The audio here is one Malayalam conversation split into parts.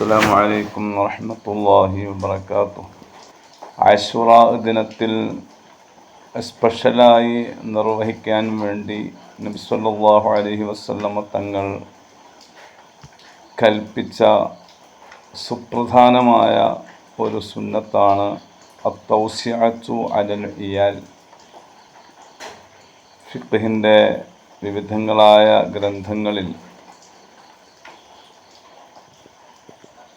അസ്സാം വലൈക്കും വറഹമത്തല്ലാഹി വാത്തു ആശുറ ദിനത്തിൽ സ്പെഷ്യലായി നിർവഹിക്കാൻ വേണ്ടി നബിസ്വല്ലാഹു അലഹി വസ്ലമ തങ്ങൾ കൽപ്പിച്ച സുപ്രധാനമായ ഒരു സുന്നത്താണ് അത്തൗസ്യാച്ചു അലൽ ഇയാൽ. ഫിഖിന്റെ വിവിധങ്ങളായ ഗ്രന്ഥങ്ങളിൽ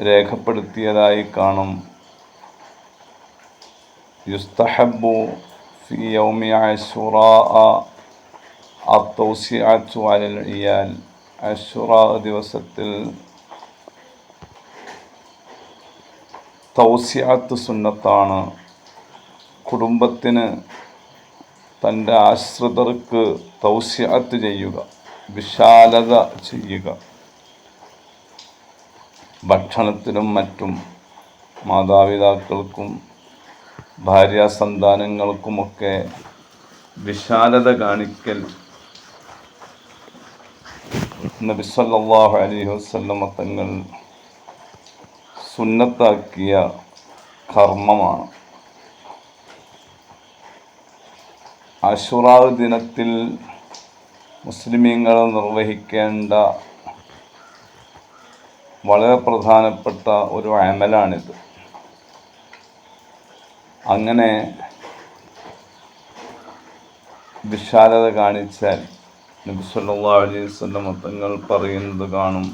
രേഖപ്പെടുത്തിയതായി കാണും. യുസ്തഹബു ഫി യൗമി അഷുറാ അത്തൗസിഅത്തു അലൽ ഇയാൽ. ദിവസത്തിൽ തൗസിയാത്ത് സുന്നത്താണ്. കുടുംബത്തിന് തന്റെ ആശ്രിതർക്ക് തൗസിയാത്ത് ചെയ്യുക വിശാലത ചെയ്യുക. ഭക്ഷണത്തിനും മറ്റും മാതാപിതാക്കൾക്കും ഭാര്യാസന്താനങ്ങൾക്കുമൊക്കെ വിശാലത കാണിക്കൽ. നബിസല്ലാഹു അലി വസ്ലമ തങ്ങൾ സുന്നത്താക്കിയ കർമ്മമാണ്. അഷുറാവ് ദിനത്തിൽ മുസ്ലിമീങ്ങൾ നിർവഹിക്കേണ്ട വളരെ പ്രധാനപ്പെട്ട ഒരു അമലാണിത്. അങ്ങനെ വിശാലത കാണിച്ചാൽ നബി സല്ലാ അലൈഹി തങ്ങൾ പറയുന്നത് കാണും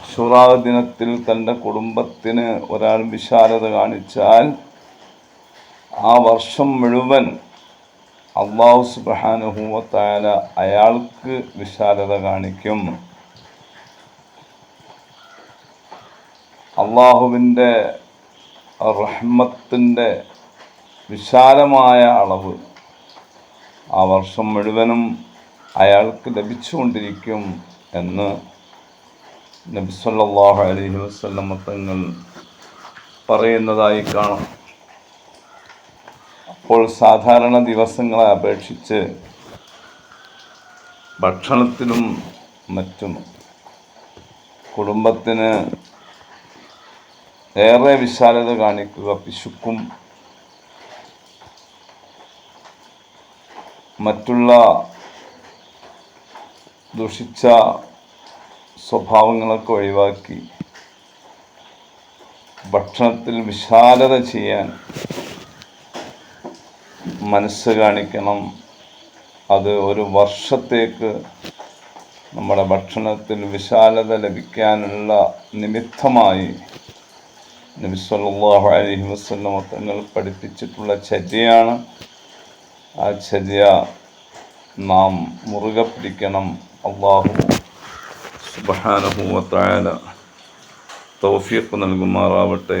ഷുറാ ദിനത്തിൽ തന്റെ കുടുംബത്തിന് ഒരാൾ വിശാലത കാണിച്ചാൽ ആ വർഷം മുഴുവൻ അള്ളാഹു സുബാനുഹൂവത്തായ അയാൾക്ക് വിശാലത കാണിക്കും. അള്ളാഹുവിന്റെ റഹ്മത്തിന്റെ വിശാലമായ അളവ് ആ വർഷം മുഴുവനും അയാൾക്ക് ലഭിച്ചുകൊണ്ടിരിക്കും എന്ന് നബിസ്വല്ലാഹു അലഹി വസ്ലമ തങ്ങൾ പറയുന്നതായി കാണാം. ഇപ്പോൾ സാധാരണ ദിവസങ്ങളെ അപേക്ഷിച്ച് ഭക്ഷണത്തിലും മറ്റും കുടുംബത്തിന് ഏറെ വിശാലത കാണിക്കുക പിശുക്കും മറ്റുള്ള ദുഷിച്ച സ്വഭാവങ്ങളൊക്കെ ഒഴിവാക്കി ഭക്ഷണത്തിൽ വിശാലത ചെയ്യാൻ മനസ്സ് കാണിക്കണം. അത് ഒരു വർഷത്തേക്ക് നമ്മുടെ ഭക്ഷണത്തിൽ വിശാലത ലഭിക്കാനുള്ള നിമിത്തമായി നബിസ്വല്ലാഹു അലഹി വസല്ലം തങ്ങൾ പഠിപ്പിച്ചിട്ടുള്ള ചര്യയാണ്. ആ ചര്യ നാം മുറുകെ പിടിക്കണം. അള്ളാഹു സുബ്ഹാനഹു വതആല തൗഫീഖ് നൽകുമാറാവട്ടെ.